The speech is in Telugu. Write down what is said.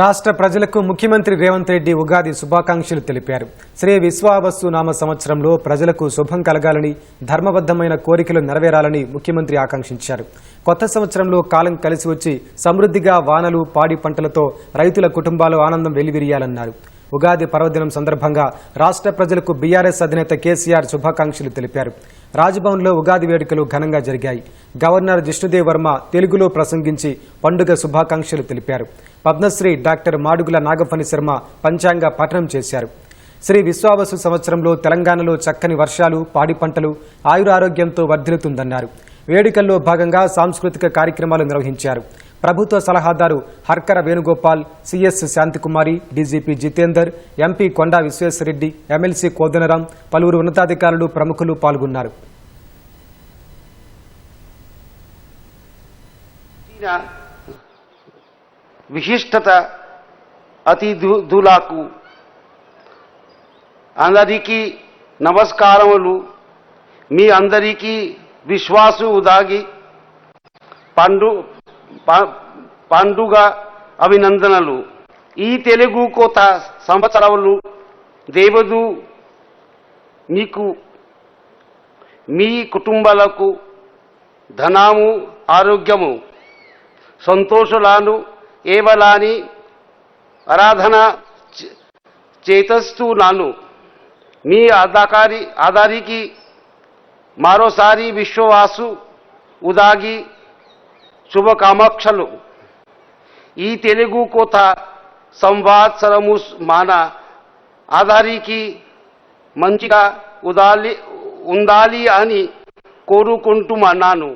రాష్ట్ర ప్రజలకు ముఖ్యమంత్రి రేవంత్ రెడ్డి ఉగాది శుభాకాంక్షలు తెలిపారు. శ్రీ విశ్వావస్తు నామ సంవత్సరంలో ప్రజలకు శుభం కలగాలని ధర్మబద్దమైన కోరికలు నెరవేరాలని ముఖ్యమంత్రి ఆకాంక్షించారు. కొత్త సంవత్సరంలో కాలం కలిసి వచ్చి సమృద్ధిగా వానలు పాడి పంటలతో రైతుల కుటుంబాలు ఆనందం వెలివిరియాలన్నారు ఉగాది పర్వదినం సందర్భంగా రాష్ట్ర ప్రజలకు బీఆర్ఎస్ అధినేత కేసీఆర్ శుభాకాంక్షలు తెలిపారు. రాజ్భవన్లో ఉగాది వేడుకలు ఘనంగా జరిగాయి. గవర్నర్ జిష్ణుదేవ్ వర్మ తెలుగులో ప్రసంగించి పండుగ శుభాకాంక్షలు తెలిపారు. పద్మశ్రీ డాక్టర్ మాడుగుల నాగఫణి శర్మ పంచాంగ పఠనం చేశారు. శ్రీ విశ్వావసు సంవత్సరంలో తెలంగాణలో చక్కని వర్షాలు పాడి పంటలు ఆయురారోగ్యంతో వర్ధిల్లుతుందన్నారు. వేడుకల్లో భాగంగా సాంస్కృతిక కార్యక్రమాలు నిర్వహించారు. ప్రభుత్వ సలహాదారు Harkara Venugopal CS Shantikumari DGP Jitender MP Konda Vishweshwarreddy MLC Kodandaram పలువురు ఉన్నతాధికారులు ప్రముఖులు పాల్గొన్నారు. ఈయన విశిష్టత అతిథులకు అందరికీ నమస్కారములు. మీ అందరికీ విశ్వాసు ఉదాగి. పండు ప- పండుగ అభినందనలు. ఈ తెలుగు కోత సంవత్సరములు దేవుడు మీకు మీ కుటుంబాలకు ధనము ఆరోగ్యము సంతోషులాను ఏవలాని ఆరాధన చేతస్తున్నాను మీ అధాకారి ఆధారికి మరోసారి విశ్వవాసు ఉదాగి శుభకామాక్షలు. ఈ తెలుగు కోత సంవత్సరము మాన ఆధారికి మంచిగా ఉదాలి ఉండాలి అని కోరుకుంటున్నాను